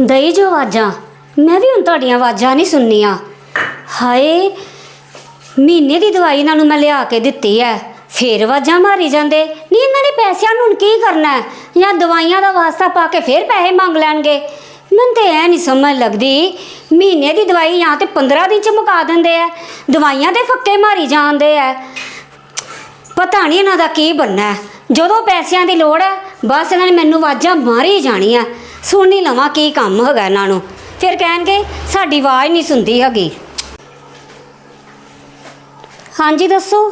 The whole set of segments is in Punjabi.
ਦਈ ਜੋ ਆਵਾਜ਼ਾਂ। ਮੈਂ ਵੀ ਹੁਣ ਤੁਹਾਡੀਆਂ ਆਵਾਜ਼ਾਂ ਨਹੀਂ ਸੁਣਨੀਆਂ। ਹਾਏ, ਮਹੀਨੇ ਦੀ ਦਵਾਈ ਇਹਨਾਂ ਨੂੰ ਮੈਂ ਲਿਆ ਕੇ ਦਿੱਤੀ ਐ। ਫੇਰ ਆਵਾਜ਼ਾਂ ਮਾਰੀ ਜਾਂਦੇ। ਨਹੀਂ, ਇਹਨਾਂ ਨੇ ਪੈਸਿਆਂ ਨੂੰ ਹੁਣ ਕੀ ਕਰਨਾ ਹੈ? ਜਾਂ ਦਵਾਈਆਂ ਦਾ ਵਾਸਤਾ ਪਾ ਕੇ ਫੇਰ ਪੈਸੇ ਮੰਗ ਲੈਣਗੇ? ਮੈਨੂੰ ਤੇ ਐ ਨਹੀਂ ਸਮਝ ਲੱਗਦੀ। ਮਹੀਨੇ ਦੀ ਦਵਾਈ ਜਾਂ ਤੇ 15 ਦਿਨ ਚ ਮੁਕਾ ਦਿੰਦੇ ਐ। ਦਵਾਈਆਂ ਦੇ ਫੱਕੇ ਮਾਰੀ ਜਾਂਦੇ ਐ। ਪਤਾ ਨਹੀਂ ਇਹਨਾਂ ਦਾ ਕੀ ਬਣਨਾ ਹੈ। ਜਦੋਂ ਪੈਸਿਆਂ ਦੀ ਲੋੜ ਹੈ ਬਸ ਇਹਨਾਂ ਨੇ ਮੈਨੂੰ ਆਵਾਜ਼ਾਂ ਮਾਰੀ ਜਾਣੀਆਂ। ਸੁਣ ਨਹੀਂ ਲਵਾਂ ਕੀ ਕੰਮ ਹੈਗਾ ਇਹਨਾਂ ਨੂੰ? ਫਿਰ ਕਹਿਣਗੇ ਸਾਡੀ ਆਵਾਜ਼ ਨਹੀਂ ਸੁਣਦੀ ਹੈਗੀ। ਹਾਂਜੀ ਦੱਸੋ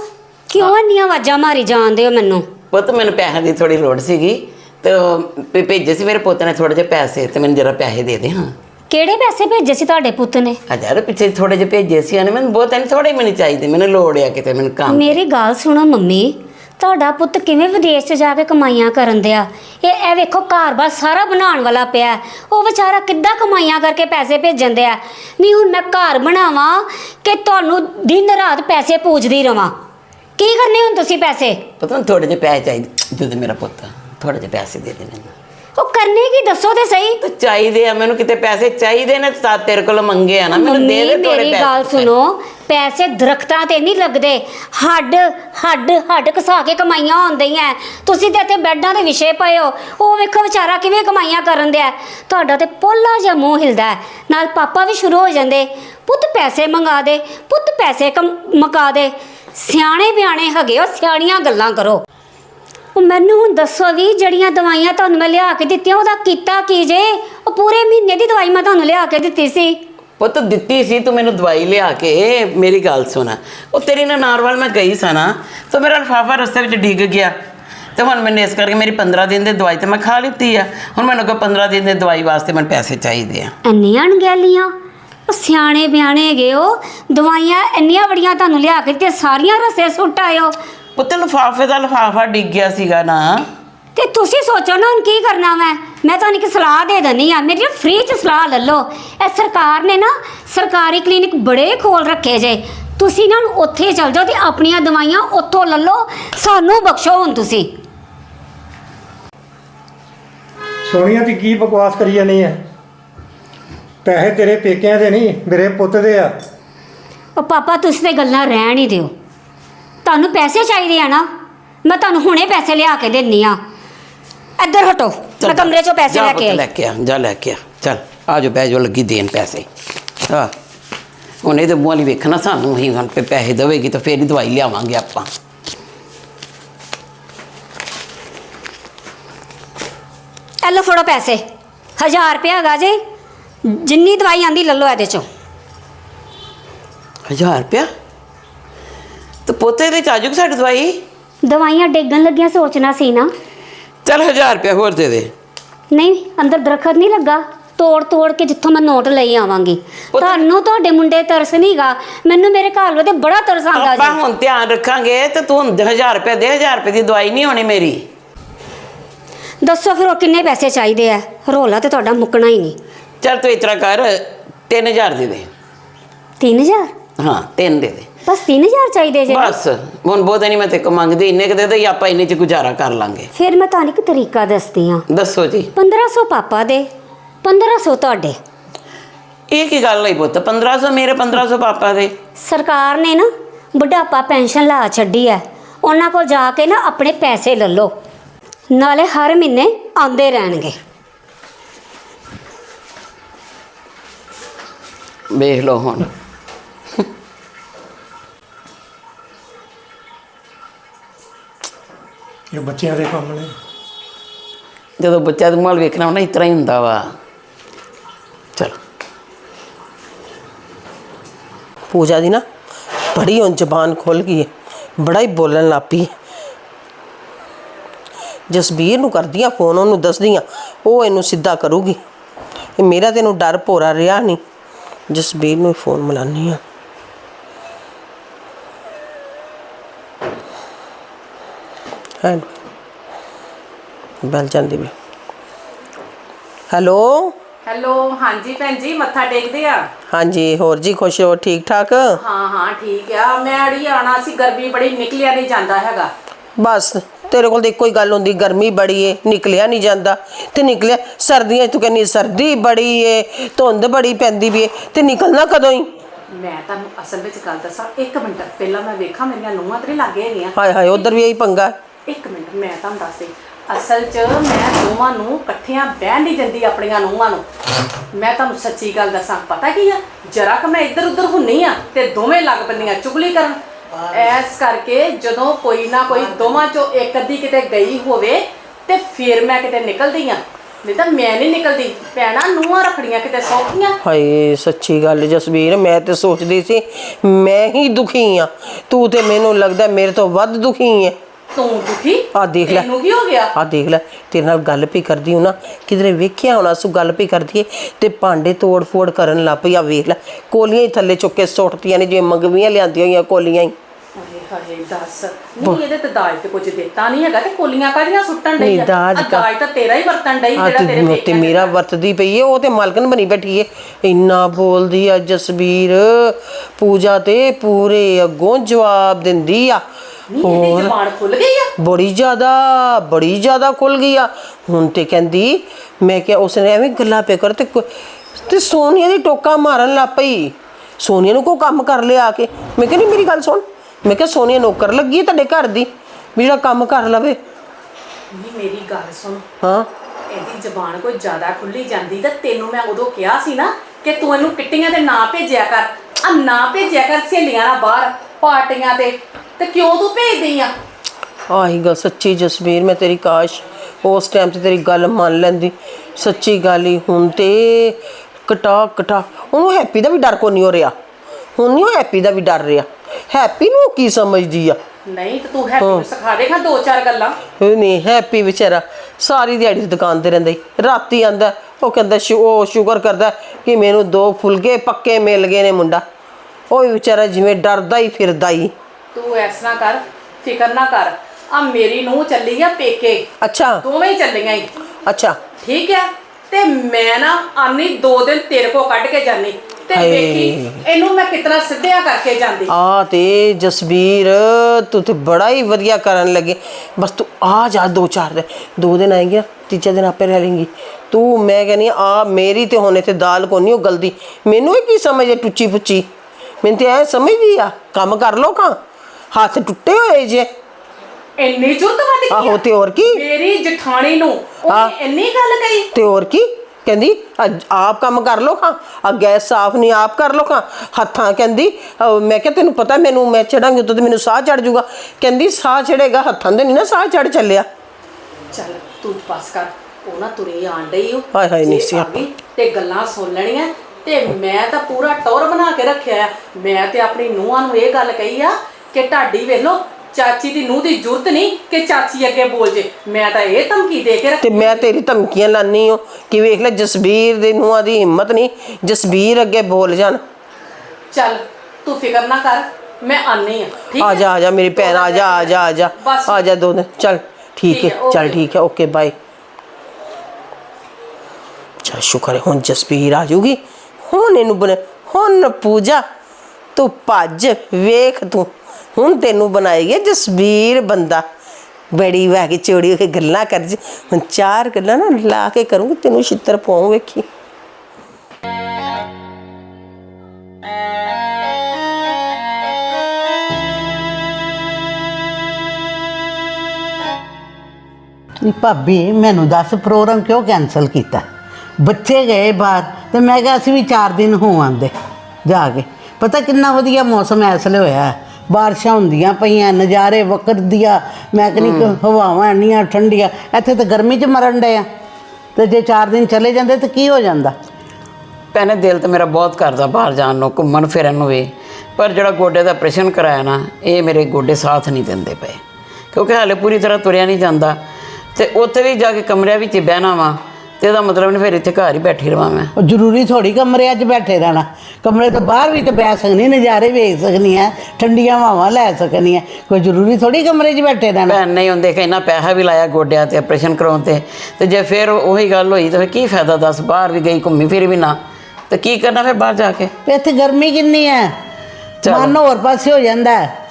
ਕਿਉਂ ਇੰਨੀਆਂ ਆਵਾਜ਼ਾਂ ਮਾਰੀ ਜਾਂਦੇ ਹੋ ਮੈਨੂੰ? ਪੁੱਤ ਮੈਨੂੰ ਪੈਸਿਆਂ ਦੀ ਥੋੜੀ ਲੋੜ ਸੀਗੀ। ਤੇ ਉਹ ਭੇ- ਭੇਜੇ ਸੀ ਮੇਰੇ ਪੁੱਤ ਨੇ ਥੋੜੇ ਜਿਹੇ ਪੈਸੇ ਤੇ ਮੈਨੂੰ ਜਰਾ ਪੈਸੇ ਦੇ ਦੇ ਹਾਂ। ਕਿਹੜੇ ਪੈਸੇ ਭੇਜੇ ਸੀ ਤੁਹਾਡੇ ਪੁੱਤ ਨੇ? ਹਜ਼ਾਰ ਪਿੱਛੇ ਥੋੜੇ ਜਿਹੇ ਭੇਜੇ ਸੀ ਉਹਨੇ। ਮੈਨੂੰ ਬਹੁਤ ਨਹੀਂ ਥੋੜੇ ਮੈਨੂੰ ਚਾਹੀਦੇ। ਮੈਨੂੰ ਲੋੜ ਆ ਕਿਤੇ ਮੈਨੂੰ ਕੰਮ ਮੇਰੀ ਗੱਲ ਸੁਣੋ ਮੰਮੀ ਤੁਹਾਡਾ ਪੁੱਤ ਕਿਵੇਂ ਵਿਦੇਸ਼ 'ਚ ਜਾ ਕੇ ਕਮਾਈਆਂ ਕਰਨ ਦਿਆ? ਇਹ ਇਹ ਵੇਖੋ, ਘਰ-ਬਾਰ ਸਾਰਾ ਬਣਾਉਣ ਵਾਲਾ ਪਿਆ ਉਹ ਵਿਚਾਰਾ ਕਿੱਦਾਂ ਕਮਾਈਆਂ ਕਰਕੇ ਪੈਸੇ ਭੇਜਣ ਦਿਆ? ਨਹੀਂ, ਹੁਣ ਮੈਂ ਘਰ ਬਣਾਵਾਂ ਕਿ ਤੁਹਾਨੂੰ ਦਿਨ ਰਾਤ ਪੈਸੇ ਪੂਜਦੀ ਰਵਾਂ? ਕੀ ਕਰਨੇ ਹੁਣ ਤੁਸੀਂ ਪੈਸੇ? ਪਤਾ ਮੈਨੂੰ ਥੋੜੇ ਜਿਹੇ ਪੈਸੇ ਚਾਹੀਦੇ, ਜਦੋਂ ਮੇਰਾ ਪੁੱਤ ਥੋੜੇ ਜਿਹੇ ਪੈਸੇ ਦੇ ਦੇ ਮੈਨੂੰ। ਕਰਨੇ ਕੀ? ਦੱਸੋ ਤੇ ਸਹੀ। ਤੇ ਚਾਹੀਦੇ ਆ ਮੈਨੂੰ ਕਿਤੇ ਪੈਸੇ ਚਾਹੀਦੇ ਨੇ ਤਾਂ ਤੇਰੇ ਕੋਲ ਮੰਗੇ ਆ ਨਾ ਮੈਨੂੰ ਦੇ ਦੇ ਮੰਮੀ ਥੋੜੇ ਮੇਰੀ ਪੈਸੇ। ਗੱਲ ਸੁਣੋ ਪੈਸੇ ਦਰਖਤਾਂ ਤੇ ਨਹੀਂ ਲੱਗਦੇ। ਹੱਡ ਹੱਡ ਹੱਡ ਘਸਾ ਕੇ ਕਮਾਈਆਂ ਹੁੰਦੀਆਂ ਤੁਸੀਂ ਤੇ ਇੱਥੇ ਬੈੱਡਾਂ ਦੇ ਵਿਸ਼ੇ ਪਏ ਹੋ। ਉਹ ਵੇਖੋ ਵਿਚਾਰਾ ਕਿਵੇਂ ਕਮਾਈਆਂ ਕਰਨ ਦਿਆ। ਤੁਹਾਡਾ ਤੇ ਪੋਲਾ ਜਿਹਾ ਮੂੰਹ ਹਿਲਦਾ ਹੈ। ਨਾਲ ਪਾਪਾ ਵੀ ਸ਼ੁਰੂ ਹੋ ਜਾਂਦੇ। ਪੁੱਤ ਪੈਸੇ ਮੰਗਾ ਦੇ ਪੁੱਤ ਪੈਸੇ ਕਮ ਮਕਾ ਦੇ। ਸਿਆਣੇ ਬਿਆਣੇ ਹੈਗੇ ਹੋ ਸਿਆਣੀਆਂ ਗੱਲਾਂ ਕਰੋ। ਉਹ ਮੈਨੂੰ ਹੁਣ ਦੱਸੋ ਵੀ ਜਿਹੜੀਆਂ ਦਵਾਈਆਂ ਤੁਹਾਨੂੰ ਮੈਂ ਲਿਆ ਕੇ ਦਿੱਤੀਆਂ ਉਹਦਾ ਕੀਤਾ ਕੀ ਜੇ? ਉਹ ਪੂਰੇ ਮਹੀਨੇ ਦੀ ਦਵਾਈ ਮੈਂ ਤੁਹਾਨੂੰ ਲਿਆ ਕੇ ਦਿੱਤੀ ਸੀ। ਪੁੱਤ ਦਿੱਤੀ ਸੀ ਤੂੰ ਮੈਨੂੰ ਦਵਾਈ ਲਿਆ ਕੇ। ਮੇਰੀ ਗੱਲ ਸੁਣ। ਉਹ ਤੇਰੀ ਨਾਲ ਨਾਰਵਲ ਮੈਂ ਗਈ ਸਾਂ ਨਾ ਤਾਂ ਮੇਰਾ ਲਫਾਫਾ ਰਸਤੇ ਵਿੱਚ ਡਿੱਗ ਗਿਆ। ਤੇ ਹੁਣ ਮੈਨੂੰ ਇਸ ਕਰਕੇ ਮੇਰੀ 15 ਦਿਨ ਦੀ ਦਵਾਈ ਤੇ ਮੈਂ ਖਾ ਲਿੱਤੀ ਆ। ਹੁਣ ਮੈਨੂੰ ਕੋ 15 ਦਿਨ ਦੀ ਦਵਾਈ ਵਾਸਤੇ ਮੈਨੂੰ ਪੈਸੇ ਚਾਹੀਦੇ ਆ। ਇੰਨੀਆਂ ਅਣਗਹਿਲੀਆਂ? ਉਹ ਸਿਆਣੇ ਬਿਆਣੇ ਹੋ। ਦਵਾਈਆਂ ਇੰਨੀਆਂ ਬੜੀਆਂ ਤੁਹਾਨੂੰ ਲਿਆ ਕੇ ਦਿੱਤੀਆਂ ਸਾਰੀਆਂ ਰਸੇ ਸੁੱਟ ਆਇਓ ਪੁੱਤ ਲਫਾਫੇ ਦਾ ਲਫਾਫਾ ਡਿੱਗ ਗਿਆ ਸੀਗਾ ਨਾ। ਤੇ ਤੁਸੀਂ ਸੋਚੋ ਨਾ ਹੁਣ ਕੀ ਕਰਨਾ ਮੈਂ? ਮੈਂ ਤੁਹਾਨੂੰ ਇੱਕ ਸਲਾਹ ਦੇ ਦਿੰਦੀ ਆ ਮੇਰੀ ਫ੍ਰੀ ਚ ਸਲਾਹ ਲੈ ਲਓ। ਇਹ ਸਰਕਾਰ ਨੇ ਨਾ ਸਰਕਾਰੀ ਕਲੀਨਿਕ ਬੜੇ ਖੋਲ ਰੱਖੇ ਜੇ। ਤੁਸੀਂ ਨਾ ਹੁਣ ਉੱਥੇ ਚਲ ਜਾਓ ਤੇ ਆਪਣੀਆਂ ਦਵਾਈਆਂ ਉੱਥੋਂ ਲੈ ਲਓ। ਸਾਨੂੰ ਬਖਸ਼ੋ ਹੁਣ ਤੁਸੀਂ। ਸੋਨੀਆ ਤੇ ਕੀ ਬਕਵਾਸ ਕਰੀ ਜਾਨੀ ਹੈ ਪੈਸੇ ਤੇਰੇ ਪੇਕਿਆਂ ਦੇ ਨਹੀਂ ਮੇਰੇ ਪੁੱਤ ਦੇ ਆ। ਉਹ ਪਾਪਾ ਤੁਸੀਂ ਤੇ ਗੱਲਾਂ ਰਹਿਣ ਹੀ ਦਿਓ। ਤੁਹਾਨੂੰ ਪੈਸੇ ਚਾਹੀਦੇ ਆ ਨਾ ਮੈਂ ਤੁਹਾਨੂੰ ਹੁਣੇ ਪੈਸੇ ਲਿਆ ਕੇ ਦਿੰਨੀ ਆ। ਇੱਧਰ ਹਟੋ ਮੈਂ ਕਮਰੇ ਚੋਂ ਪੈਸੇ ਜਾ ਲੈ ਪੁੱਤ ਕੇ ਆਈ। ਲੈ ਕੇ ਆ ਜਾ ਲੈ ਕੇ ਆ ਚੱਲ ਆ ਜੋ ਬਹਿ ਜੋ ਲੱਗੀ ਦੇਣ ਪੈਸੇ। ਹਾਂ ਹੁਣ ਇਹਦੇ ਮੂੰਹ ਵੇਖਣਾ ਸਾਨੂੰ ਹੀ ਹੁਣ ਪੇ ਪੈਸੇ ਦੇਵੇਗੀ ਤਾਂ ਫੇਰ ਹੀ ਦਵਾਈ ਲਿਆਵਾਂਗੇ ਆਪਾਂ। ਇਹ ਲਓ ਫੜੋ ਪੈਸੇ 1000 ਰੁਪਏ ਹੈਗਾ ਜੀ ਜਿੰਨੀ ਦਵਾਈ ਆਂਦੀ ਲੈ ਲਓ ਇਹਦੇ ਚੋਂ। ਹਜ਼ਾਰ ਰੁਪਇਆ? ਤੇ ਪੋਤੇ ਦੇ ਚਾਜੂ ਸਾਡੀ ਦਵਾਈ? ਦਵਾਈਆਂ ਡੇਗਣ ਲੱਗੀਆਂ ਸੋਚਣਾ ਸੀ ਨਾ। ਚੱਲ ਹਜ਼ਾਰ ਰੁਪਇਆ ਹੋਰ ਦੇ ਦੇ। ਨਹੀਂ ਅੰਦਰ ਦਰਖਤ ਨਹੀਂ ਲੱਗਾ। ਤੋੜ ਤੋੜ ਕੇ ਜਿੱਥੋਂ ਮੈਂ ਨੋਟ ਲਈ ਆਵਾਂਗੀ। ਤੁਹਾਨੂੰ ਤੁਹਾਡੇ ਮੁੰਡੇ ਤਰਸ ਨਹੀਂਗਾ ਮੈਨੂੰ ਮੇਰੇ ਘਰ ਵਾਲੇ ਤੇ ਬੜਾ ਤਰਸ ਆਉਂਦਾ ਆਪਾਂ ਜੀ। ਹੁਣ ਧਿਆਨ ਰੱਖਾਂਗੇ ਤੇ ਤੂੰ ਹੁਣ ਹਜ਼ਾਰ ਰੁਪਇਆ ਦੇ ਹਜ਼ਾਰ ਰੁਪਏ ਦੀ ਦਵਾਈ ਨਹੀਂ ਹੋਣੀ ਮੇਰੀ। ਦੱਸੋ ਫਿਰ ਉਹ ਕਿੰਨੇ ਪੈਸੇ ਚਾਹੀਦੇ ਆ? ਰੋਲਾ ਤੇ ਤੁਹਾਡਾ ਮੁੱਕਣਾ ਹੀ ਨਹੀਂ। ਚੱਲ ਤੂੰ ਇਤਰਾ ਕਰ 3000 ਦੇ ਦੇ। 3000 ਹਾਂ ਤਿੰਨ ਦੇ ਦੇ। ਬਸ 3000 ਚਾਹੀਦੇ ਜੇ ਬਸ ਹੁਣ ਬਹੁਤੇ ਨਹੀਂ ਮੈਂ ਤੇ ਕੋ ਮੰਗਦੀ ਇੰਨੇ ਕੁ ਦੇ ਦੇ ਆਪਾਂ ਇੰਨੇ ਚ ਗੁਜ਼ਾਰਾ ਕਰ ਲਾਂਗੇ। ਫਿਰ ਮੈਂ ਤੁਹਾਨੂੰ ਇੱਕ ਤਰੀਕਾ ਦੱਸਦੀ ਆ ਦੱਸੋ ਜੀ। 1500 ਪਾਪਾ ਦੇ 1500 ਤੁਹਾਡੇ। ਇਹ ਕੀ ਗੱਲ ਹੋਈ ਪੁੱਤ? 1500 ਮੇਰੇ 1500 ਪਾਪਾ ਦੇ। ਸਰਕਾਰ ਨੇ ਨਾ ਬੁਢਾਪਾ ਪੈਨਸ਼ਨ ਲਾ ਛੱਡੀ ਹੈ। ਉਹਨਾਂ ਕੋਲ ਜਾ ਕੇ ਨਾ ਆਪਣੇ ਪੈਸੇ ਲੈ ਲਓ। ਨਾਲੇ ਹਰ ਮਹੀਨੇ ਆਉਂਦੇ ਰਹਿਣਗੇ। ਵੇਖ ਲਓ ਹੁਣ। ਇਹ ਬੱਚਿਆਂ ਦੇ ਕੰਮ ਨੇ। ਜਦੋਂ ਬੱਚਾ ਦੇ ਮਾਲ ਵੇਖਣਾ ਉਹਨਾਂ ਇਤਰਾ ਹੀ ਹੁੰਦਾ ਵਾ। ਚਲੋ। ਪੂਜਾ ਦੀ ਨਾ ਬੜੀ ਹੁਣ ਜ਼ਬਾਨ ਖੁੱਲ ਗਈ ਹੈ ਬੜਾ ਹੀ ਬੋਲਣ ਹੈ। ਜਸਬੀਰ ਨੂੰ ਕਰਦੀਆਂ ਫੋਨ ਉਹਨੂੰ ਦੱਸਦੀਆਂ ਉਹ ਇਹਨੂੰ ਸਿੱਧਾ ਕਰੂਗੀ। ਇਹ ਮੇਰਾ ਤੈਨੂੰ ਡਰ ਭੋਰਾ ਰਿਹਾ ਨਹੀਂ। ਜਸਬੀਰ ਨੂੰ ਫੋਨ ਮਿਲਾਨੀ ਆ ਹੈਲੋ। ਬੈਲ ਜਾਂਦੀ ਵੀ। ਹੈਲੋ। ਹੈਲੋ ਹਾਂਜੀ ਭੈਣ ਜੀ ਮੱਥਾ ਟੇਕਦੇ ਆ? ਹਾਂਜੀ ਹੋਰ ਜੀ ਖੁਸ਼ ਹੋ ਠੀਕ ਠਾਕ? ਹਾਂ ਹਾਂ ਠੀਕ ਆ। ਮੈਂ ਅੜੀ ਆਣਾ ਸੀ ਗਰਮੀ ਬੜੀ ਨਿਕਲਿਆ ਨਹੀਂ ਜਾਂਦਾ ਹੈਗਾ। ਬਸ ਤੇਰੇ ਕੋਲ ਤਾਂ ਇੱਕੋ ਹੀ ਗੱਲ ਹੁੰਦੀ ਗਰਮੀ ਬੜੀ ਏ ਨਿਕਲਿਆ ਨਹੀਂ ਜਾਂਦਾ। ਤੇ ਨਿਕਲਿਆ ਸਰਦੀਆਂ 'ਚ ਤੂੰ ਕਹਿੰਦੀ ਸਰਦੀ ਬੜੀ ਏ ਧੁੰਦ ਬੜੀ ਪੈਂਦੀ ਵੀ ਏ ਤੇ ਨਿਕਲਣਾ ਕਦੋਂ ਹੀ ਮੈਂ ਤੁਹਾਨੂੰ ਅਸਲ ਵਿੱਚ ਗੱਲ ਦੱਸਾਂ 1 ਮਿੰਟ ਪਹਿਲਾਂ ਮੈਂ ਵੇਖਾਂ ਮੇਰੀਆਂ ਨੂੰਹਾਂ ਤੇ ਲੱਗੇ ਹੈਗੀਆਂ। ਹਾਏ ਹਾਏ ਉਧਰ ਵੀ ਇਹੀ ਪੰਗਾ। ਹੈ। ਇੱਕ ਮਿੰਟ ਮੈਂ ਤੁਹਾਨੂੰ ਦੱਸਦੀ। ਅਸਲ 'ਚ ਮੈਂ ਦੋਵਾਂ ਨੂੰ ਇਕੱਠੀਆਂ ਬਹਿਣ ਨਹੀਂ ਦਿੰਦੀ ਆਪਣੀਆਂ ਨੂੰਹਾਂ ਨੂੰ। ਮੈਂ ਤੁਹਾਨੂੰ ਸੱਚੀ ਗੱਲ ਦੱਸਾਂ ਪਤਾ ਕੀ ਆ? ਜਰਾ ਕਿ ਮੈਂ ਇੱਧਰ ਉੱਧਰ ਹੁੰਨੀ ਆ ਤੇ ਦੋਵੇਂ ਲੱਗ ਪੈਂਦੀਆਂ ਚੁਗਲੀ ਕਰਨ। ਐਸ ਕਰਕੇ ਜਦੋਂ ਕੋਈ ਨਾ ਕੋਈ ਦੋਵਾਂ 'ਚੋਂ ਇੱਕ ਅੱਧੀ ਕਿਤੇ ਗਈ ਹੋਵੇ ਤੇ ਫਿਰ ਮੈਂ ਕਿਤੇ ਨਿਕਲਦੀ ਆ। ਨਹੀਂ ਤਾਂ ਮੈਂ ਨਹੀਂ ਨਿਕਲਦੀ। ਭੈਣਾ ਨੂੰਹਾਂ ਰੱਖੜੀਆਂ ਕਿਤੇ ਸੌਖੀਆਂ। ਹਾਏ ਸੱਚੀ ਗੱਲ ਜਸਵੀਰ ਮੈਂ ਤੇ ਸੋਚਦੀ ਸੀ ਮੈਂ ਹੀ ਦੁਖੀ ਆ। ਤੂੰ ਤੇ ਮੈਨੂੰ ਲੱਗਦਾ ਮੇਰੇ ਤੋਂ ਵੱਧ ਦੁਖੀ ਹੈ ਤੂੰ ਦੁਖੀ? ਆ ਦੇਖ ਲੈ। ਤੈਨੂੰ ਕੀ ਹੋ ਗਿਆ? ਆ ਦੇਖ ਲੈ ਤੇਰੇ ਨਾਲ ਗੱਲ ਵੀ ਕਰਦੀ ਹੂੰ ਨਾ ਕਿਧਰੇ ਵੇਖਿਆ ਹੋਣਾ ਸੂ ਗੱਲ ਵੀ ਕਰਦੀ ਏ। ਤੇ ਭਾਂਡੇ ਤੋੜ ਫੋੜ ਕਰਨ ਲੱਗ ਪਈ ਆ ਵੇਖ ਲੈ। ਕੋਲੀਆਂ ਹੀ ਥੱਲੇ ਚੁੱਕ ਕੇ ਸੁੱਟਤੀਆਂ ਨੇ ਜਿਵੇਂ ਮੰਗਵੀਆਂ ਲਿਆਂਦੀਆਂ ਹੋਈਆਂ ਕੋਲੀਆਂ ਹੀ। ਹਾਏ ਹਾਏ ਦੱਸ। ਨਹੀਂ ਇਹਦੇ ਤੇ ਦਾਜ ਤੇ ਕੁਝ ਦਿੱਤਾ ਨਹੀਂ ਹੈਗਾ ਤੇ ਕੋਲੀਆਂ ਕਾਹਦੀਆਂ ਸੁੱਟਣ ਡਈ ਨਹੀਂ, ਆ? ਦਾਜ ਆਹ ਕਾ- ਦਾਜ ਤਾਂ ਤੇਰਾ ਹੀ ਵਰਤਣ ਡਈ ਆ ਜਿਹੜਾ ਤੇਰੇ ਤੇ ਤੇ ਪੇਕਿਆਂ ਮੇਰਾ ਵਰਤਦੀ ਪਈ ਏ ਉਹ ਤੇ ਮਾਲਕਨ ਬਣੀ ਬੈਠੀ ਏ। ਇੰਨਾ ਬੋਲਦੀ ਆ ਜਸਵੀਰ ਪੂਜਾ ਤੇ ਪੂਰੇ ਅੱਗੋਂ ਜਵਾਬ ਦਿੰਦੀ ਆ। ਨਹੀਂ ਇਹਦੀ ਜ਼ਬਾਨ ਖੁੱਲ ਗਈ ਆ? ਬੜੀ ਜ਼ਿਆਦਾ ਬੜੀ ਜ਼ਿਆਦਾ ਖੁੱਲ ਗਈ ਆ। ਹੁਣ ਤੇ ਕਹਿੰਦੀ ਮੈਂ ਕਿਹਾ ਉਸਨੇ ਐਵੇਂ ਗੱਲਾਂ ਪੇ ਕਰ ਤੇ ਕੋ- ਤੇ ਸੋਨੀਆ ਦੀ ਟੋਕਾ ਮਾਰਨ ਲੱਗ ਪਈ। ਸੋਨੀਆ ਨੂੰ ਕੋ ਕੰਮ ਕਰ ਲਿਆ ਆ ਕੇ। ਮੈਂ ਕਹਿੰਦੀ ਮੇਰੀ ਗੱਲ ਸੁਣ। ਮੈਂ ਕਿਹਾ ਸੋਨੀਆ ਨੌਕਰ ਲੱਗੀ ਹੈ ਤੁਹਾਡੇ ਘਰ ਦੀ। ਵੀ ਜਿਹੜਾ ਕੰਮ ਕਰ ਲਵੇ। ਨਹੀਂ ਮੇਰੀ ਗੱਲ ਸੁਣ। ਹਾਂ। ਇਹਦੀ ਜ਼ਬਾਨ ਕੋਈ ਜ਼ਿਆਦਾ ਖੁੱਲੀ ਜਾਂਦੀ ਤਾਂ ਤੈਨੂੰ ਮੈਂ ਉਦੋਂ ਕਿਹਾ ਸੀ ਨਾ ਕਿ ਤੂੰ ਇਹਨੂੰ ਕਿੱਟੀਆਂ ਤੇ ਨਾ ਭੇਜਿਆ ਕਰ। ਆ ਨਾ ਭੇਜਿਆ ਕਰ ਸਹੇਲੀਆਂ ਨਾਲ ਬਾਹਰ ਪਾਰਟੀਆਂ ਤੇ। ਤੇ ਕਿਉਂ ਤੂੰ ਭੇਜਦੀ ਆ? ਆਹੀ ਗੱਲ ਸੱਚੀ ਜਸਵੀਰ ਮੈਂ ਤੇਰੀ ਕਾਸ਼ ਉਸ ਟਾਈਮ ਤੇ ਤੇਰੀ ਗੱਲ ਮੰਨ ਲੈਂਦੀ। ਸੱਚੀ ਗੱਲ ਹੀ ਹੁਣ ਤੇ ਕਟਾ ਕਟਾ ਉਹਨੂੰ ਹੈਪੀ ਦਾ ਵੀ ਡਰ ਕੋ ਨਹੀਂ ਹੋ ਰਿਹਾ। ਹੁਣ ਨਹੀਂ ਉਹ ਹੈਪੀ ਦਾ ਵੀ ਡਰ ਰਿਹਾ। ਹੈਪੀ ਨੂੰ ਉਹ ਕੀ ਸਮਝਦੀ ਆ? ਨਹੀਂ ਤੇ ਤੂੰ ਹੈਪੀ ਨੂੰ ਸਿਖਾ ਦੇਗਾ ਦੋ ਚਾਰ ਗੱਲਾਂ। ਉਹ ਨਹੀਂ ਹੈਪੀ ਵਿਚਾਰਾ ਸਾਰੀ ਦਿਹਾੜੀ ਦੁਕਾਨ ਤੇ ਰਹਿੰਦਾ ਰਾਤੀ ਆਂਦਾ ਉਹ ਕਹਿੰਦਾ ਉਹ ਸ਼ੁਕਰ ਕਰਦਾ ਕਿ ਮੈਨੂੰ ਦੋ ਫੁਲਕੇ ਪੱਕੇ ਮਿਲ ਗਏ ਨੇ ਮੁੰਡਾ। ਉਹ ਵਿਚਾਰਾ ਜਿਵੇਂ ਡਰਦਾ ਹੀ ਫਿਰਦਾ ਹੀ ਤੂੰ ਐਸ ਨਾ ਕਰ ਫਿਕਰ ਨਾ ਕਰ। ਆ ਮੇਰੀ ਨੂੰ ਚੱਲੀ ਆ ਪੇਕੇ। ਅੱਛਾ। ਦੋਵੇਂ ਹੀ ਚੱਲੀਆਂ ਹੀ ਅੱਛਾ। ਠੀਕ ਹੈ ਤੇ ਮੈਂ ਨਾ ਆਨੀ ਦੋ ਦਿਨ ਤੇਰੇ ਕੋ ਕੱਢ ਕੇ ਜਾਨੀ ਤੇ ਹਾਏ। ਵੇਖੀ ਇਹਨੂੰ ਮੈਂ ਕਿਤਨਾ ਸਿੱਧਿਆ ਕਰਕੇ ਜਾਂਦੀ। ਆ ਤੇ ਜਸਬੀਰ ਤੂੰ ਤੇ ਬੜਾ ਹੀ ਵਧੀਆ ਕਰਨ ਲੱਗੇ। ਬਸ ਤੂੰ ਆ ਜਾ ਦੋ ਚਾਰ ਦਿਨ। ਦੋ ਦਿਨ ਆਏਂਗੀ ਨਾ ਤੀਜੇ ਦਿਨ ਆਪੇ ਰਹਿ ਲੇਂਗੀ। ਤੂੰ ਮੈਂ ਕਹਿੰਦੀ ਹਾਂ, ਆ ਮੇਰੀ ਤੇ ਹੋਣੇ ਤੇ ਦਾਲ ਕੋ ਨਹੀਂ ਉਹ ਗਲਦੀ। ਮੈਨੂੰ ਇਹ ਕੀ ਸਮਝ ਹੈ ਟੁੱਚੀ ਪੁੱਚੀ ਮੈਨੂੰ ਤੇ ਐ ਸਮਝਦੀ ਆ। ਕੰਮ ਕਰ ਲੋ ਕਾਂ। ਹੱਥ ਟੁੱਟੇ ਹੋਏ ਜੇ। ਇੰਨੀ ਜੁਰਤ ਵੱਧ ਗਈ ਆਹੋ। ਤੇ ਹੋਰ ਕੀ? ਮੇਰੀ ਜਠਾਣੀ ਨੂੰ। ਉਹਨੇ ਇੰਨੀ ਗੱਲ ਕਹੀ। ਤੇ ਹੋਰ ਕੀ? ਕਹਿੰਦੀ ਆਪ ਕੰਮ ਕਰ ਲੋ ਖਾਂ। ਆ ਗੈਸ ਸਾਫ਼ ਨਹੀਂ ਆਪ ਕਰ ਲੋ ਖਾਂ। ਹੱਥਾਂ ਕਹਿੰਦੀ ਮੈਂ ਕਿਹਾ ਤੈਨੂੰ ਪਤਾ ਮੈਨੂੰ ਮੈਂ ਚੜਾਂਗੀ ਉੱਤੋਂ ਤੇ ਮੈਨੂੰ ਸਾਹ ਚੜ ਜਾਊਗਾ ਕਹਿੰਦੀ ਸਾਹ ਚੜੇਗਾ ਹੱਥਾਂ ਦੇ ਨਹੀਂ ਨਾ ਸਾਹ ਚੜ ਚੱਲਿਆ। ਚੱਲ ਤੂੰ ਬਸ ਕਰ। ਉਹ ਨਾ ਤੁਰੀ ਆਣ ਡਈ ਉਹ ਹਾਏ ਹਾਏ, ਨਹੀਂ ਜੇ ਸੀ ਆ ਗਈ ਤੇ ਗੱਲਾਂ ਸੁਣ ਲੈਣੀਆਂ। ਤੇ ਮੈਂ ਤਾਂ ਪੂਰਾ ਟੌਰ ਬਣਾ ਕੇ ਰੱਖਿਆ ਮੈਂ ਤੇ ਆਪਣੀ ਨੂੰਹਾਂ ਨੂੰ ਇਹ ਗੱਲ ਕਹੀ ਆ ਕਿ ਢਾਡੀ ਵੇਖ ਲੋ ਚਾਚੀ ਦੀ ਨੂੰਹ ਦੀ ਜ਼ਰੂਰਤ ਨਹੀਂ ਕਿ ਚਾਚੀ ਅੱਗੇ ਬੋਲ ਜੇ। ਮੈਂ ਤਾਂ ਇਹ ਧਮਕੀ ਦੇ ਕੇ ਰੱਖ ਤੇ ਮੈਂ ਤੇਰੀ ਧਮਕੀਆਂ ਲਾਨੀ ਹਾਂ ਕਿ ਵੇਖ ਲੈ ਜਸਬੀਰ ਦੇ ਨੂੰਹਾਂ ਦੀ ਹਿੰਮਤ ਨਹੀਂ ਜਸਬੀਰ ਅੱਗੇ ਬੋਲ ਜਾਣ। ਚੱਲ ਤੂੰ ਫਿਕਰ ਨਾ ਕਰ ਮੈਂ ਆਨੀ ਆ ਠੀਕ ਆ? ਜਾ ਆ ਜਾ ਮੇਰੀ ਭੈਣ ਆ ਜਾ ਆ ਜਾ ਆ ਜਾ। ਬਸ। ਆ ਜਾ ਦੋ ਦਿਨ ਚੱਲ ਠੀਕ ਠੀਕ ਹੈ ਹੈ, ਚੱਲ। ਠੀਕ ਹੈ ਓਕੇ ਬਾਏ। ਚਾ ਸ਼ੁਕਰ ਹੈ ਹੁਣ ਜਸਬੀਰ ਆ ਜੂਗੀ ਹੁਣ ਇਹਨੂੰ ਬਣਾ ਹੁਣ ਪੂਜਾ ਤੂੰ ਭੱਜ ਵੇਖ ਤੂੰ। ਹੁਣ ਤੈਨੂੰ ਬਣਾਏਗੀ ਜਸਵੀਰ ਬੰਦਾ। ਬੜੀ ਵਾਹ ਕੇ ਚੋੜੀ ਹੋ ਕੇ ਗੱਲਾਂ ਕਰ ਜੀ। ਹੁਣ ਚਾਰ ਗੱਲਾਂ ਨਾ ਲਾ ਕੇ ਕਰੂੰਗੀ, ਤੈਨੂੰ ਛਿੱਤਰ ਪਾਉਂ ਵੇਖੀ। ਨੀ ਭਾਬੀ, ਮੈਨੂੰ ਦੱਸ ਪ੍ਰੋਗਰਾਮ ਕਿਉਂ ਕੈਨਸਲ ਕੀਤਾ? ਬੱਚੇ ਗਏ ਬਾਹਰ ਤੇ ਮੈਂ ਕਿਹਾ ਅਸੀਂ ਵੀ 4 ਦਿਨ ਹੋ ਆਂਦੇ। ਜਾ ਕੇ। ਪਤਾ ਕਿੰਨਾ ਵਧੀਆ ਮੌਸਮ ਐਸ ਵੇਲੇ ਹੋਇਆ। ਹੈ। ਬਾਰਿਸ਼ਾਂ ਹੁੰਦੀਆਂ ਪਈਆਂ ਨਜ਼ਾਰੇ ਵਕਰਦੀਆਂ ਮੈਂ ਕਹਿੰਦੀ ਹਵਾਵਾਂ ਇੰਨੀਆਂ ਠੰਡੀਆਂ ਇੱਥੇ ਤਾਂ ਗਰਮੀ 'ਚ ਮਰਨ ਡਏ ਆ। ਤੇ ਜੇ 4 ਦਿਨ ਚਲੇ ਜਾਂਦੇ ਤਾਂ ਕੀ ਹੋ ਜਾਂਦਾ? ਭੈਣੇ ਦਿਲ ਤੇ ਮੇਰਾ ਬਹੁਤ ਕਰਦਾ ਬਾਹਰ ਜਾਣ ਨੂੰ ਘੁੰਮਣ ਫਿਰਨ ਨੂੰ ਵੀ। ਪਰ ਜਿਹੜਾ ਗੋਡੇ ਦਾ ਆਪਰੇਸ਼ਨ ਕਰਾਇਆ ਨਾ ਇਹ ਮੇਰੇ ਗੋਡੇ ਸਾਥ ਨਹੀਂ ਦਿੰਦੇ ਪਏ। ਕਿਉਂਕਿ ਹਾਲੇ ਪੂਰੀ ਤਰ੍ਹਾਂ ਤੁਰਿਆ ਨਹੀਂ ਜਾਂਦਾ। ਤੇ ਉੱਥੇ ਵੀ ਜਾ ਕੇ ਕਮਰਿਆਂ ਵਿੱਚ ਹੀ ਬਹਿਣਾ ਵਾ। ਤੇ ਇਹਦਾ ਮਤਲਬ ਨਹੀਂ ਫਿਰ ਇੱਥੇ ਘਰ ਹੀ ਬੈਠੀ ਰਵਾਂ ਮੈਂ ਉਹ ਜ਼ਰੂਰੀ ਥੋੜੀ ਕਮਰਿਆਂ 'ਚ ਬੈਠੇ ਰਹਿਣਾ। ਕਮਰੇ ਤੋਂ ਬਾਹਰ ਵੀ ਤਾਂ ਬਹਿ ਸਕਣੀ ਨਜ਼ਾਰੇ ਵੇਖ ਸਕਣੀ ਹੈ ਠੰਡੀਆਂ ਹਵਾਵਾਂ ਲੈ ਸਕਣੀ ਹੈ ਕੋਈ ਜ਼ਰੂਰੀ ਥੋੜੀ ਕਮਰੇ 'ਚ ਬੈਠੇ ਰਹਿਣਾ। ਭੈਣ ਨਹੀਂ ਹੁੰਦੇ ਕਿ ਇੰਨਾ ਪੈਸਾ ਵੀ ਲਾਇਆ ਗੋਡਿਆਂ ਤੇ ਆਪਰੇਸ਼ਨ ਕਰਾਉਣ ਤੇ। ਤੇ ਜੇ ਫਿਰ ਉਹੀ ਗੱਲ ਹੋਈ ਤਾਂ ਫਿਰ ਕੀ ਫਾਇਦਾ ਦੱਸ ਬਾਹਰ ਵੀ ਗਈ ਘੁੰਮੀ ਫਿਰ ਵੀ ਨਾ। ਤੇ ਕੀ ਕਰਨਾ ਫਿਰ ਬਾਹਰ ਜਾ ਕੇ? ਤੇ ਇੱਥੇ ਗਰਮੀ ਕਿੰਨੀ ਹੈ। ਮਨ ਹੋਰ ਪਾਸੇ ਹੋ ਜਾਂਦਾ ਹੈ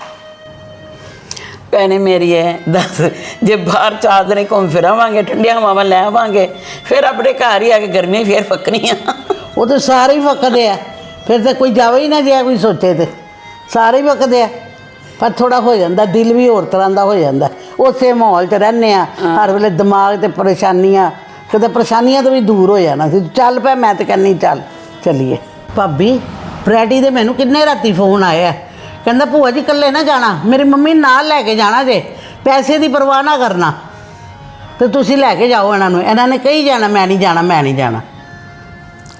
ਭੈਣੇ ਮੇਰੀ ਹੈ ਦੱਸ ਜੇ ਬਾਹਰ ਚਾਰ ਦਿਨ ਘੁੰਮ ਫਿਰਾਵਾਂਗੇ ਠੰਡੀਆਂ ਹਵਾਵਾਂ ਲੈ ਆਵਾਂਗੇ ਫਿਰ ਆਪਣੇ ਘਰ ਹੀ ਆ ਕੇ ਗਰਮੀ ਫੇਰ ਫੱਕਣੀਆਂ। ਉਹ ਤਾਂ ਸਾਰੇ ਹੀ ਵਕਦੇ ਆ। ਫਿਰ ਤਾਂ ਕੋਈ ਜਾਵੇ ਹੀ ਨਾ ਜੇ ਕੋਈ ਸੋਚੇ ਤੇ। ਸਾਰੇ ਹੀ ਵਕਦੇ ਆ। ਪਰ ਥੋੜਾ ਹੋ ਜਾਂਦਾ ਦਿਲ ਵੀ ਹੋਰ ਤਰ੍ਹਾਂ ਦਾ ਹੋ ਜਾਂਦਾ। ਉਸੇ ਮਾਹੌਲ 'ਚ ਰਹਿੰਦੇ ਆ ਹਰ ਵੇਲੇ ਦਿਮਾਗ ਤੇ ਪਰੇਸ਼ਾਨੀਆਂ ਕਿਤੇ ਪਰੇਸ਼ਾਨੀਆਂ ਤੋਂ ਵੀ ਦੂਰ ਹੋ ਜਾਣਾ ਸੀ। ਚੱਲ ਪਿਆ ਮੈਂ ਤੇ ਕਹਿੰਨੀ ਚੱਲ ਚੱਲੀਏ। ਭਾਬੀ ਫਰੈਡੀ ਦੇ ਮੈਨੂੰ ਕਿੰਨੇ ਰਾਤੀ ਫੋਨ ਆਇਆ? ਕਹਿੰਦਾ ਭੂਆ ਜੀ ਇਕੱਲੇ ਨਾ ਜਾਣਾ। ਮੇਰੀ ਮੰਮੀ ਨਾਲ ਲੈ ਕੇ ਜਾਣਾ ਜੇ। ਪੈਸੇ ਦੀ ਪਰਵਾਹ ਨਾ ਕਰਨਾ। ਤੇ ਤੁਸੀਂ ਲੈ ਕੇ ਜਾਓ ਇਹਨਾਂ ਨੂੰ। ਇਹਨਾਂ ਨੇ ਕਹੀ ਜਾਣਾ ਮੈਂ ਨਹੀਂ ਜਾਣਾ ਮੈਂ ਨਹੀਂ ਜਾਣਾ।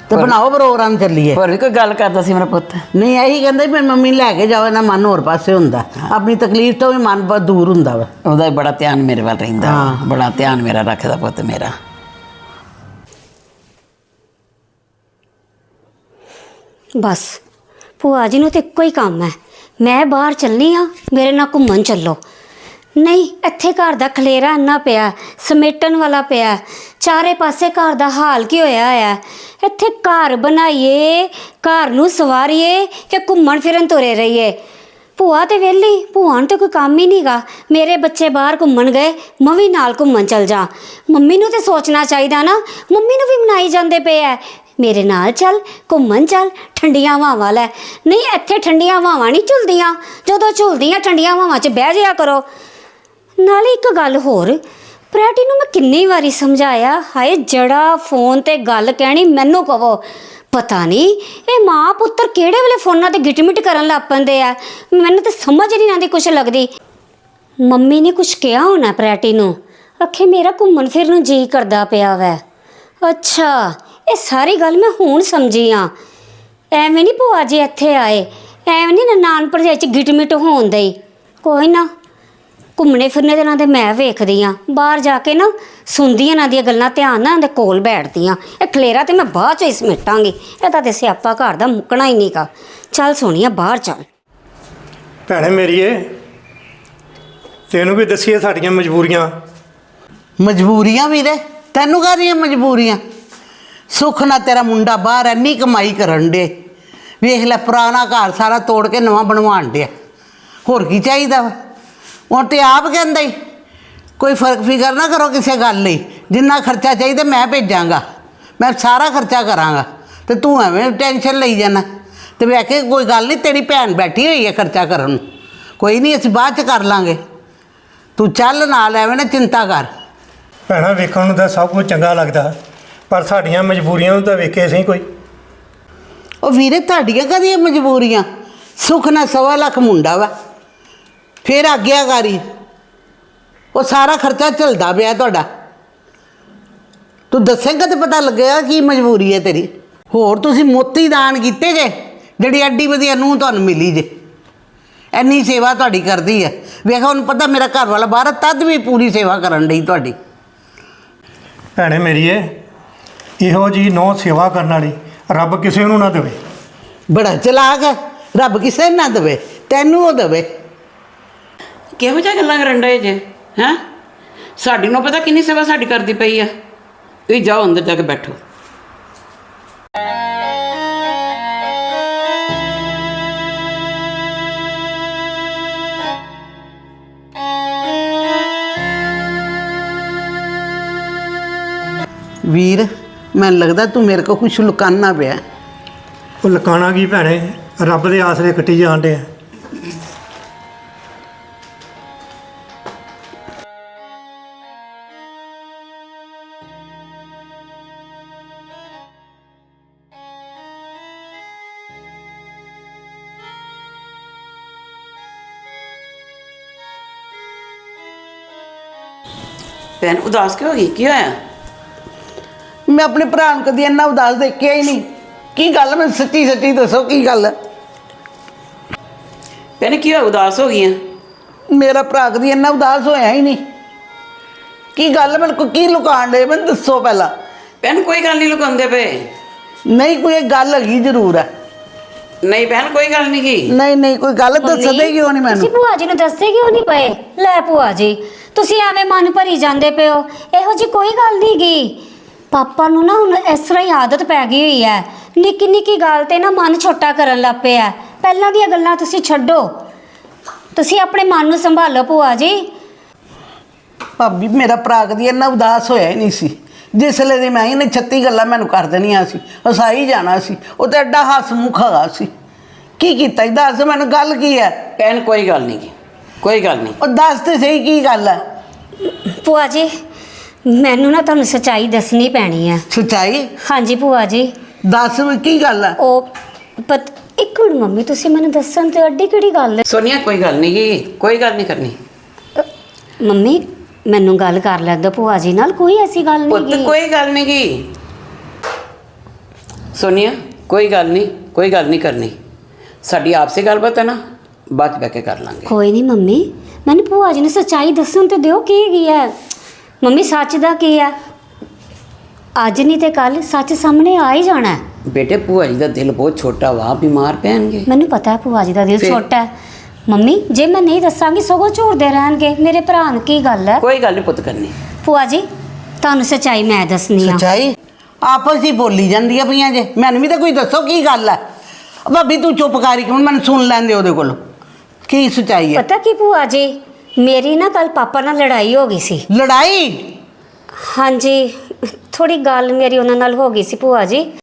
ਤੇ ਬਣਾਓ ਪ੍ਰੋਗਰਾਮ ਚੱਲੀਏ। ਹੋਰ ਵੀ ਕੋਈ ਗੱਲ ਕਰਦਾ ਸੀ ਮੇਰਾ ਪੁੱਤ। ਨਹੀਂ ਇਹੀ ਕਹਿੰਦੇ ਮੇਰੀ ਮੰਮੀ ਲੈ ਕੇ ਜਾਓ ਇਹਨਾਂ ਮਨ ਹੋਰ ਪਾਸੇ ਹੁੰਦਾ। ਆਪਣੀ ਤਕਲੀਫ ਤੋਂ ਵੀ ਮਨ ਬਹੁਤ ਦੂਰ ਹੁੰਦਾ ਵਾ। ਉਹਦਾ ਬੜਾ ਧਿਆਨ ਮੇਰੇ ਵੱਲ ਰਹਿੰਦਾ। ਬੜਾ ਧਿਆਨ ਮੇਰਾ ਰੱਖਦਾ ਪੁੱਤ ਮੇਰਾ। ਬਸ। ਭੂਆ ਜੀ ਨੂੰ ਤੇ ਇੱਕੋ ਹੀ ਕੰਮ ਹੈ। ਮੈਂ ਬਾਹਰ ਚੱਲਨੀ ਆ ਮੇਰੇ ਨਾਲ ਘੁੰਮਣ ਚੱਲੋ। ਨਹੀਂ, ਇੱਥੇ ਘਰ ਦਾ ਖਲੇਰਾ ਇੰਨਾ ਪਿਆ, ਸਮੇਟਣ ਵਾਲਾ ਪਿਆ, ਚਾਰੇ ਪਾਸੇ ਘਰ ਦਾ ਹਾਲ ਕੀ ਹੋਇਆ ਹੋਇਆ ਇੱਥੇ ਘਰ ਬਣਾਈਏ, ਘਰ ਨੂੰ ਸਵਾਰੀਏ ਕਿ ਘੁੰਮਣ ਫਿਰਨ ਤੁਰੇ ਰਹੀਏ? ਭੂਆ ਤੇ ਵਿਹਲੀ, ਭੂਆ ਨੂੰ ਤਾਂ ਕੋਈ ਕੰਮ ਹੀ ਨਹੀਂਗਾ ਮੇਰੇ ਬੱਚੇ ਬਾਹਰ ਘੁੰਮਣ ਗਏ, ਮੈਂ ਵੀ ਨਾਲ ਘੁੰਮਣ ਚੱਲ ਜਾ। ਮੰਮੀ ਨੂੰ ਤੇ ਸੋਚਣਾ ਚਾਹੀਦਾ ਨਾ, ਮੰਮੀ ਨੂੰ ਵੀ ਮਨਾਈ ਜਾਂਦੇ ਪਏ ਐ ਮੇਰੇ ਨਾਲ ਚੱਲ, ਘੁੰਮਣ ਚੱਲ, ਠੰਡੀਆਂ ਹਵਾਵਾਂ ਲੈ। ਨਹੀਂ, ਇੱਥੇ ਠੰਡੀਆਂ ਹਵਾਵਾਂ ਨਹੀਂ ਝੁਲਦੀਆਂ। ਜਦੋਂ ਝੁਲਦੀਆਂ ਠੰਡੀਆਂ ਹਵਾਵਾਂ 'ਚ ਬਹਿ ਜਾਇਆ ਕਰੋ। ਨਾਲੇ ਇੱਕ ਗੱਲ ਹੋਰ, ਪ੍ਰੈਟੀ ਨੂੰ ਮੈਂ ਕਿੰਨੀ ਵਾਰੀ ਸਮਝਾਇਆ, ਹਾਏ ਜੜਾ ਫੋਨ ਤੇ ਗੱਲ ਕਹਿਣੀ ਮੈਨੂੰ ਕਹੋ। ਪਤਾ ਨਹੀਂ, ਇਹ ਮਾਂ ਪੁੱਤਰ ਕਿਹੜੇ ਵੇਲੇ ਫੋਨਾਂ ਤੇ ਗਿਟਮਿਟ ਕਰਨ ਲੱਗ ਪੈਂਦੇ ਆ? ਮੈਨੂੰ ਤਾਂ ਸਮਝ ਨਹੀਂ ਆਉਂਦੀ ਕੁਛ ਲੱਗਦੀ। ਮੰਮੀ ਨੇ ਕੁਛ ਕਿਹਾ ਹੋਣਾ ਪ੍ਰੈਟੀ ਨੂੰ? ਅਖੇ ਮੇਰਾ ਘੁੰਮਣ ਫਿਰਨ ਨੂੰ ਜੀ ਕਰਦਾ ਪਿਆ ਵੈ। ਅੱਛਾ ਇਹ ਸਾਰੀ ਗੱਲ ਮੈਂ ਹੁਣ ਸਮਝੀ ਆ। ਐਵੇਂ ਨਹੀਂ ਭੂਆ ਜੀ ਇੱਥੇ ਆਏ। ਐਵੇਂ ਨਹੀਂ ਨਾਨ ਭਰਜਾਈ ਚ ਗਿਟਮਿਟ ਹੋਣ ਦਈ। ਕੋਈ ਨਾ ਘੁੰਮਣੇ ਫਿਰਨੇ ਦੇ ਇਹਨਾਂ ਦੇ ਮੈਂ ਵੇਖਦੀ ਆ। ਬਾਹਰ ਜਾ ਕੇ ਨਾ ਸੁਣਦੀ ਇਹਨਾਂ ਦੀਆਂ ਗੱਲਾਂ ਧਿਆਨ ਨਾਲ ਇਹਦੇ ਕੋਲ ਬੈਠਦੀ ਆ। ਇਹ ਖਲੇਰਾ ਤੇ ਮੈਂ ਬਾਅਦ ਚ ਹੀ ਸਮੇਟਾਂਗੀ। ਇਹਦਾ ਤੇ ਸਿਆਪਾ ਘਰ ਦਾ ਮੁੱਕਣਾ ਹੀ ਨਹੀਂਗਾ। ਚੱਲ ਸੋਹਣੀਆ ਬਾਹਰ ਚੱਲ। ਭੈਣੇ ਮੇਰੀਏ ਤੈਨੂੰ ਵੀ ਦੱਸੀਏ ਸਾਡੀਆਂ ਮਜਬੂਰੀਆਂ। ਮਜਬੂਰੀਆਂ ਵੀਰੇ ਤੈਨੂੰ ਕਾਹਦੀਆਂ ਮਜਬੂਰੀਆਂ? ਸੁੱਖ ਨਾ ਤੇਰਾ ਮੁੰਡਾ ਬਾਹਰ ਐਨੀ ਕਮਾਈ ਕਰਨ ਦੇ ਵੇਖ ਲੈ ਪੁਰਾਣਾ ਘਰ ਸਾਰਾ ਤੋੜ ਕੇ ਨਵਾਂ ਬਣਵਾਉਣ ਡਿਆ। ਹੋਰ ਕੀ ਚਾਹੀਦਾ ਵਾ? ਉਹ ਤੇ ਆਪ ਕਹਿੰਦਾ ਹੀ ਕੋਈ ਫ਼ਰਕ ਫਿਕਰ ਨਾ ਕਰੋ ਕਿਸੇ ਗੱਲ ਲਈ। ਜਿੰਨਾ ਖਰਚਾ ਚਾਹੀਦਾ ਮੈਂ ਭੇਜਾਂਗਾ। ਮੈਂ ਸਾਰਾ ਖਰਚਾ ਕਰਾਂਗਾ। ਤੇ ਤੂੰ ਐਵੇਂ ਟੈਨਸ਼ਨ ਲਈ ਜਾਣਾ ਤੇ ਮੈਂ ਕੇ ਕੋਈ ਗੱਲ ਨਹੀਂ ਤੇਰੀ ਭੈਣ ਬੈਠੀ ਹੋਈ ਹੈ ਖਰਚਾ ਕਰਨ ਨੂੰ। ਕੋਈ ਨਹੀਂ ਅਸੀਂ ਬਾਅਦ ਚ ਕਰ ਲਾਂਗੇ। ਤੂੰ ਚੱਲ ਨਾਲ, ਐਵੇਂ ਨਾ ਚਿੰਤਾ ਕਰ। ਭੈਣਾ, ਵੇਖਣ ਨੂੰ ਤਾਂ ਸਭ ਕੁਝ ਚੰਗਾ ਲੱਗਦਾ। ਪਰ ਸਾਡੀਆਂ ਮਜਬੂਰੀਆਂ ਨੂੰ ਤਾਂ ਵੇਖੇ ਸਹੀ ਕੋਈ। ਉਹ ਵੀਰੇ ਤੁਹਾਡੀਆਂ ਕਦੀਆਂ ਮਜਬੂਰੀਆਂ? ਸੁੱਖ ਨਾਲ ਸਵਾ ਲੱਖ ਮੁੰਡਾ ਵਾ। ਫਿਰ ਆਗਿਆਕਾਰੀ। ਉਹ ਸਾਰਾ ਖਰਚਾ ਚੱਲਦਾ ਪਿਆ ਤੁਹਾਡਾ। ਤੂੰ ਦੱਸੇਂਗਾ ਤੇ ਪਤਾ ਲੱਗੇਗਾ ਕੀ ਮਜਬੂਰੀ ਹੈ ਤੇਰੀ? ਹੋਰ ਤੁਸੀਂ ਮੋਤੀ ਦਾਨ ਕੀਤੇ ਜੇ ਜਿਹੜੀ ਐਡੀ ਵਧੀਆ ਨੂੰ ਤੁਹਾਨੂੰ ਮਿਲੀ ਜੇ। ਐਨੀ ਸੇਵਾ ਤੁਹਾਡੀ ਕਰਦੀ ਹੈ। ਵੇਖੋ ਹੁਣ ਪਤਾ ਮੇਰਾ ਘਰ ਵਾਲਾ ਬਾਹਰ ਤਦ ਵੀ ਪੂਰੀ ਸੇਵਾ ਕਰਨ ਲਈ ਤੁਹਾਡੀ। ਭੈਣੇ ਮੇਰੀਏ ਇਹੋ ਜੀ ਨੌ ਸੇਵਾ ਕਰਨ ਵਾਲੀ ਰੱਬ ਕਿਸੇ ਨੂੰ ਨਾ ਦੇਵੇ। ਬੜਾ ਚਲਾਕ ਹੈ। ਰੱਬ ਕਿਸੇ ਨੂੰ ਨਾ ਦੇਵੇ ਤੈਨੂੰ ਉਹ ਦੇਵੇ। ਕਿਹੋ ਜਿਹਾ ਗੱਲਾਂ ਕਰਨ ਡਏ ਜੇ ਹੈ? ਸਾਡੀ ਨੂੰ ਪਤਾ ਕਿੰਨੀ ਸੇਵਾ ਸਾਡੀ ਕਰਦੀ ਪਈ ਆ। ਤੁਸੀਂ ਜਾਓ ਅੰਦਰ ਜਾ ਕੇ ਬੈਠੋ। ਵੀਰ ਮੈਨੂੰ ਲੱਗਦਾ ਤੂੰ ਮੇਰੇ ਕੋਲ ਕੁਝ ਲੁਕਾਨਾ ਪਿਆ। ਉਹ ਲਕਾਣਾ ਕੀ ਭੈਣੇ? ਰੱਬ ਦੇ ਆਸਰੇ ਕੱਟੀ ਜਾਂਦੇ ਆ ਭੈਣ ਉਦਾਸ ਕਿਉਂ ਹੋ ਗਈ? ਕੀ ਹੋਇਆ? ਮੈਂ ਆਪਣੇ ਭਰਾ ਨੂੰ ਕਦੀ ਇੰਨਾ ਉਦਾਸ ਦੇਖਿਆ ਹੀ ਨਹੀਂ। ਕੀ ਗੱਲ ਮੈਂ ਸੱਚੀ ਸੱਚੀ ਦੱਸੋ ਕੀ ਗੱਲ ਹੈ? ਭੈਣ ਕੀ ਹੋਇਆ? ਉਦਾਸ ਹੋ ਗਈ ਆ ਮੇਰਾ ਭਰਾ ਕਦੀ ਇੰਨਾ ਉਦਾਸ ਹੋਇਆ ਹੀ ਨਹੀਂ। ਕੀ ਗੱਲ ਹੈ? ਮੈਨੂੰ ਕੋ ਕੀ ਲੁਕਾਣ ਦੇ ਮੈਨੂੰ ਦੱਸੋ ਪਹਿਲਾਂ। ਭੈਣ ਕੋਈ ਗੱਲ ਨਹੀਂ ਲੁਕਾਉਂਦੇ ਪਏ। ਨਹੀਂ ਕੋਈ ਗੱਲ ਹੈਗੀ ਜ਼ਰੂਰ ਹੈ ਨਹੀਂ ਭੈਣ ਕੋਈ ਗੱਲ ਨਹੀਂ ਕੀ ਨਹੀਂ ਨਹੀਂ ਕੋਈ ਗੱਲ ਦੱਸਦੇ ਕਿਉਂ ਨਹੀਂ ਤੁਸੀਂ ਮੈਨੂੰ ਭੂਆ ਜੀ ਨੂੰ ਦੱਸਦੇ ਕਿਉਂ ਨਹੀਂ ਪਏ? ਲੈ ਭੂਆ ਜੀ ਤੁਸੀਂ ਐਵੇਂ ਮਨ ਭਰੀ ਜਾਂਦੇ ਪਿਓ ਇਹੋ ਜੀ ਕੋਈ ਗੱਲ ਨਹੀਂ ਗੀ। ਪਾਪਾ ਨੂੰ ਨਾ ਹੁਣ ਇਸ ਤਰ੍ਹਾਂ ਹੀ ਆਦਤ ਪੈ ਗਈ ਹੋਈ ਹੈ। ਨਿੱਕੀ ਨਿੱਕੀ ਗੱਲ ਤੇ ਨਾ ਮਨ ਛੋਟਾ ਕਰਨ ਲੱਗ ਪਿਆ ਪਹਿਲਾਂ ਦੀਆਂ ਗੱਲਾਂ ਤੁਸੀਂ ਛੱਡੋ। ਤੁਸੀਂ ਆਪਣੇ ਮਨ ਨੂੰ ਸੰਭਾਲੋ ਭੂਆ ਜੀ। ਭਾਬੀ ਮੇਰਾ ਭਰਾ ਕਦੀ ਇੰਨਾ ਉਦਾਸ ਹੋਇਆ ਹੀ ਨਹੀਂ ਸੀ। ਜਿਸ ਵੇਲੇ ਦੀ ਮੈਂ ਇਹਨੇ 36 ਗੱਲਾਂ ਮੈਨੂੰ ਕਰ ਦੇਣੀਆਂ ਸੀ। ਹਸਾਈ ਜਾਣਾ ਸੀ। ਉਹ ਤੇ ਐਡਾ ਹਸਮੁਖ ਹੈਗਾ ਸੀ। ਕੀ ਕੀਤਾ ਈ? ਦੱਸ ਮੈਨੂੰ ਗੱਲ ਕੀ ਹੈ? ਭੈਣ ਕੋਈ ਗੱਲ ਨਹੀਂ ਗੀ ਕੋਈ ਗੱਲ ਨਹੀਂ। ਉਹ ਦੱਸ ਤੇ ਸਹੀ ਕੀ ਗੱਲ ਹੈ? ਭੂਆ ਜੀ ਮੈਨੂੰ ਨਾ ਤੁਹਾਨੂੰ ਸੱਚਾਈ ਦੱਸਣੀ ਪੈਣੀ ਹੈ ਸੱਚਾਈ? ਹਾਂਜੀ ਭੂਆ ਜੀ। ਦੱਸ ਵੀ ਕੀ ਗੱਲ ਹੈ ਉਹ ਪਤ ਇੱਕ ਮਿੰਟ ਮੰਮੀ ਤੁਸੀਂ ਮੈਨੂੰ ਦੱਸਣ ਤੇ ਅੱਡੀ ਕਿਹੜੀ ਗੱਲ ਹੈ ਸੋਨੀਆ ਕੋਈ ਗੱਲ ਨਹੀਂ ਗੀ। ਕੋਈ ਗੱਲ ਨਹੀਂ ਕਰਨੀ। ਮੰਮੀ ਮੈਨੂੰ ਗੱਲ ਕਰ ਲੈਂਦਾ ਭੂਆ ਜੀ ਨਾਲ ਕੋਈ ਐਸੀ ਗੱਲ ਨਹੀਂ ਪੁੱਤ ਕੋਈ ਗੱਲ ਨਹੀਂ ਗੀ। ਸੋਨੀਆ ਕੋਈ ਗੱਲ ਨਹੀਂ ਕੋਈ ਗੱਲ ਨਹੀਂ ਕਰਨੀ। ਸਾਡੀ ਆਪਸੇ ਗੱਲਬਾਤ ਹੈ ਨਾ ਬਾਅਦ 'ਚ ਬਹਿ ਕੇ ਕਰ ਲਾਂਗੇ। ਕੋਈ ਨਹੀਂ ਮੰਮੀ ਮੈਨੂੰ ਭੂਆ ਜੀ ਨੂੰ ਸੱਚਾਈ ਦੱਸਣ ਤੇ ਦਿਓ ਕੀ ਹੈਗੀ ਹੈ ਮੰਮੀ ਸੱਚ ਦਾ ਕੀ ਹੈ ਅੱਜ ਨਹੀਂ ਤੇ ਕੱਲ ਸੱਚ ਸਾਹਮਣੇ ਆ ਹੀ ਜਾਣਾ ਹੈ। ਬੇਟੇ ਭੂਆ ਜੀ ਦਾ ਦਿਲ ਬਹੁਤ ਛੋਟਾ ਵਾ ਬਿਮਾਰ ਪੈਣਗੇ। ਮੈਨੂੰ ਪਤਾ ਹੈ ਭੂਆ ਜੀ ਦਾ ਦਿਲ ਫਿਰ? ਛੋਟਾ ਹੈ। ਮੰਮੀ ਜੇ ਮੈਂ ਨਹੀਂ ਦੱਸਾਂਗੀ ਸਗੋਂ ਝੂਰਦੇ ਰਹਿਣਗੇ। ਮੇਰੇ ਭਰਾ ਨੂੰ ਕੀ ਗੱਲ ਹੈ? ਕੋਈ ਗੱਲ ਨਹੀਂ ਪੁੱਤ ਕਰਨੀ। ਭੂਆ ਜੀ ਤੁਹਾਨੂੰ ਸੱਚਾਈ ਮੈਂ ਦੱਸਣੀ ਆ। ਸੱਚਾਈ? ਆਪਸ ਹੀ ਬੋਲੀ ਜਾਂਦੀਆਂ ਪਈਆਂ ਜੇ। ਮੈਨੂੰ ਵੀ ਤਾਂ ਕੋਈ ਦੱਸੋ ਕੀ ਗੱਲ ਹੈ? ਭਾਬੀ ਤੂੰ ਚੁੱਪ ਕਰੀ ਕਿਉਂ? ਮੈਨੂੰ ਸੁਣ ਲੈਂਦੇ ਉਹਦੇ ਕੋਲੋਂ। ਕੀ ਸੱਚਾਈ ਹੈ? ਪਤਾ ਕੀ ਭੂਆ ਜੀ? ਮੇਰੀ ਨਾ ਕੱਲ ਪਾਪਾ ਨਾਲ ਲੜਾਈ ਹੋ ਗਈ ਸੀ। ਲੜਾਈ? ਹਾਂਜੀ ਥੋੜੀ ਗੱਲ ਮੇਰੀ ਉਹਨਾਂ ਨਾਲ ਹੋ ਗਈ ਸੀ ਭੂਆ ਜੀ।